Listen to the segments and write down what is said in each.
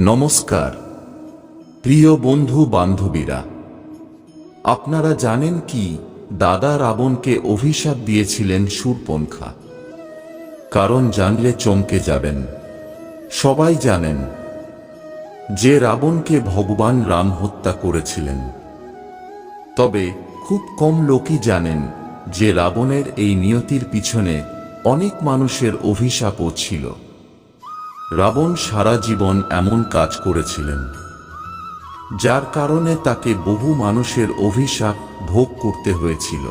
নমস্কার, প্রিয় বন্ধু বান্ধবীরা, আপনারা জানেন কি দাদা রাবণকে অভিশাপ দিয়েছিলেন সুরপন্খা কারণ জানলে চমকে যাবেন। সবাই জানেন, যে রাবণকে ভগবান রাম হত্যা করেছিলেন। তবে খুব কম লোকই জানেন যে রাবণের এই নিয়তির পিছনে অনেক মানুষের অভিশাপও ছিল। রাবণ সারা জীবন এমন কাজ করেছিলেন, যার কারণে তাকে বহু মানুষের অভিশাপ ভোগ করতে হয়েছিল।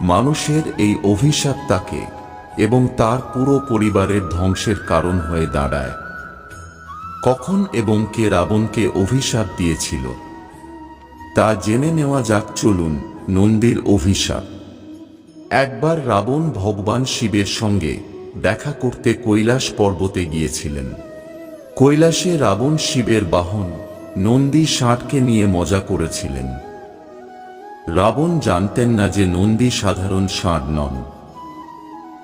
মানুষের এই অভিশাপ তাকে এবং তার পুরো পরিবারের ধ্বংসের কারণ হয়ে দাঁড়ায়। কখন এবং কে রাবণকে অভিশাপ দিয়েছিল, তা জেনে নেওয়া যাক। চলুন, নন্দীর অভিশাপ। একবার রাবণ ভগবান শিবের সঙ্গে দেখা করতে কৈলাস পর্বতে গিয়েছিলেন। কৈলাসে রাবণ শিবের বাহন, নন্দী ষাঁড়কে নিয়ে মজা করেছিলেন। রাবণ জানতেন না যে নন্দী সাধারণ ষাঁড় নন,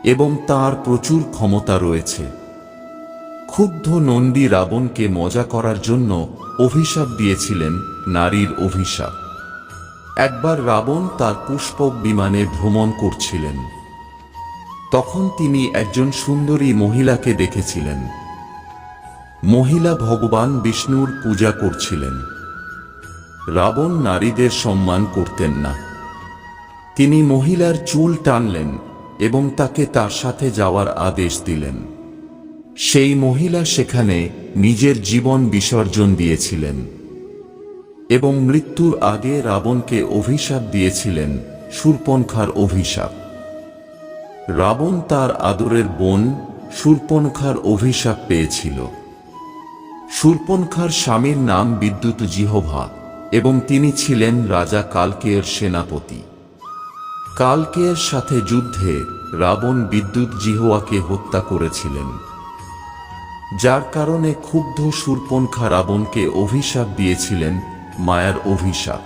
এবং তার প্রচুর ক্ষমতা রয়েছে। ক্ষুব্ধ নন্দী রাবণকে মজা করার জন্য অভিশাপ দিয়েছিলেন নারীর অভিশাপ। একবার রাবণ তার পুষ্পক বিমানে ভ্রমণ করছিলেন। তখন তিনি একজন সুন্দরী মহিলাকে দেখেছিলেন। মহিলা ভগবান বিষ্ণুর পূজা করছিলেন। রাবণ নারীদের সম্মান করতেন না। তিনি মহিলার চুল টানলেন এবং তাকে তার সাথে যাওয়ার আদেশ দিলেন। সেই মহিলা সেখানে নিজের জীবন বিসর্জন দিয়েছিলেন এবং মৃত্যুর আগে রাবণকে অভিশাপ দিয়েছিলেন শূর্পণখার অভিশাপ। রাবণ তার আদরের বোন শূর্পণখার অভিশাপ পেয়েছিল। শূর্পণখার স্বামীর নাম বিদ্যুৎ জিহভা এবং তিনি ছিলেন রাজা কালকেয়ের সেনাপতি। কালকেয়ের সাথে যুদ্ধে রাবণ বিদ্যুৎ জিহোয়াকে হত্যা করেছিলেন। যার কারণে ক্ষুব্ধ শূর্পণখা রাবণকে অভিশাপ দিয়েছিলেন, মায়ার অভিশাপ।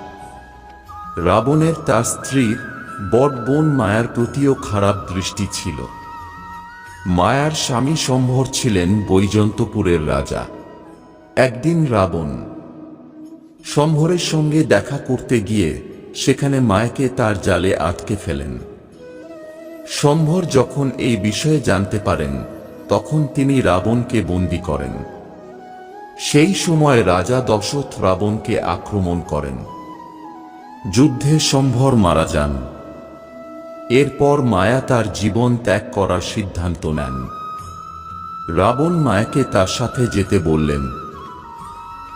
রাবণের তার স্ত্রীর বট বোন মায়ার প্রতিও খারাপ দৃষ্টি ছিল। মায়ার স্বামী সম্ভর ছিলেন বৈজন্তপুরের রাজা। একদিন রাবণ সম্ভরের সঙ্গে দেখা করতে গিয়ে সেখানে মায়াকে তার জালে আটকে ফেলেন। সম্ভর যখন এই বিষয়ে জানতে পারেন, তখন তিনি রাবণকে বন্দি করেন। সেই সময় রাজা দশরথ রাবণকে আক্রমণ করেন। যুদ্ধে সম্ভর মারা যান। এরপর মায়া তার জীবন ত্যাগ করার সিদ্ধান্ত নেন। রাবণ মায়াকে তার সাথে যেতে বললেন।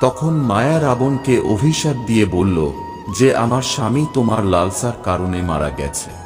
তখন মায়া রাবণকে অভিশাপ দিয়ে বলল যে, আমার স্বামী তোমার লালসার কারণে মারা গেছে।